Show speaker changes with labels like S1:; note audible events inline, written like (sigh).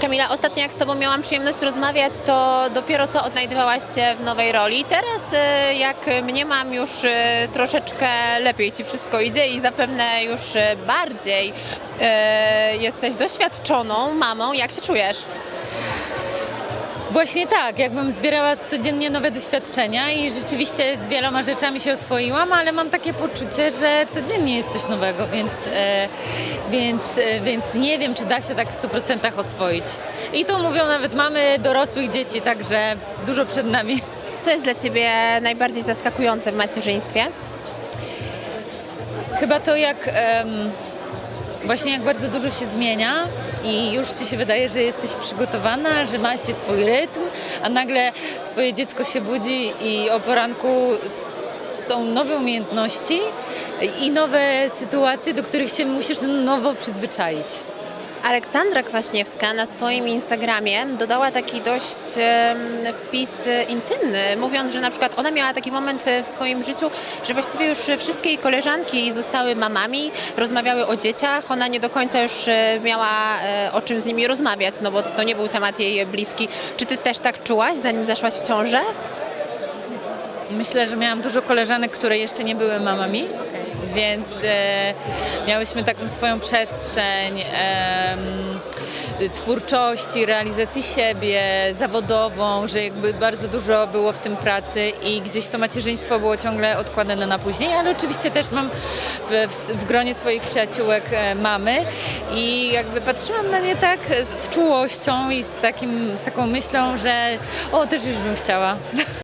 S1: Kamila, ostatnio jak z Tobą miałam przyjemność rozmawiać, to dopiero co odnajdywałaś się w nowej roli. Teraz e, jak mnie mam już e, troszeczkę lepiej Ci wszystko idzie i zapewne już e, bardziej e, jesteś doświadczoną mamą. Jak się czujesz?
S2: Właśnie tak, jakbym zbierała codziennie nowe doświadczenia i rzeczywiście z wieloma rzeczami się oswoiłam, ale mam takie poczucie, że codziennie jest coś nowego, więc, e, więc, e, więc nie wiem, czy da się tak w 100% oswoić. I to mówią nawet mamy dorosłych dzieci, także dużo przed nami.
S1: Co jest dla Ciebie najbardziej zaskakujące w macierzyństwie?
S2: Chyba to jak właśnie jak bardzo dużo się zmienia i już ci się wydaje, że jesteś przygotowana, że masz się swój rytm, a nagle twoje dziecko się budzi i o poranku są nowe umiejętności i nowe sytuacje, do których się musisz nowo przyzwyczaić.
S1: Aleksandra Kwaśniewska na swoim Instagramie dodała taki dość wpis intymny, mówiąc, że na przykład ona miała taki moment w swoim życiu, że właściwie już wszystkie jej koleżanki zostały mamami, rozmawiały o dzieciach, ona nie do końca już e, miała e, o czym z nimi rozmawiać, no bo to nie był temat jej bliski. Czy ty też tak czułaś, zanim zaszłaś w ciążę?
S2: Myślę, że miałam dużo koleżanek, które jeszcze nie były mamami, więc e, miałyśmy taką swoją przestrzeń em, twórczości, realizacji siebie, zawodową, że jakby bardzo dużo było w tym pracy i gdzieś to macierzyństwo było ciągle odkładane na później, ale oczywiście też mam w, w, w gronie swoich przyjaciółek e, mamy i jakby patrzyłam na nie tak z czułością i z, takim, z taką myślą, że o, też już bym chciała. (laughs)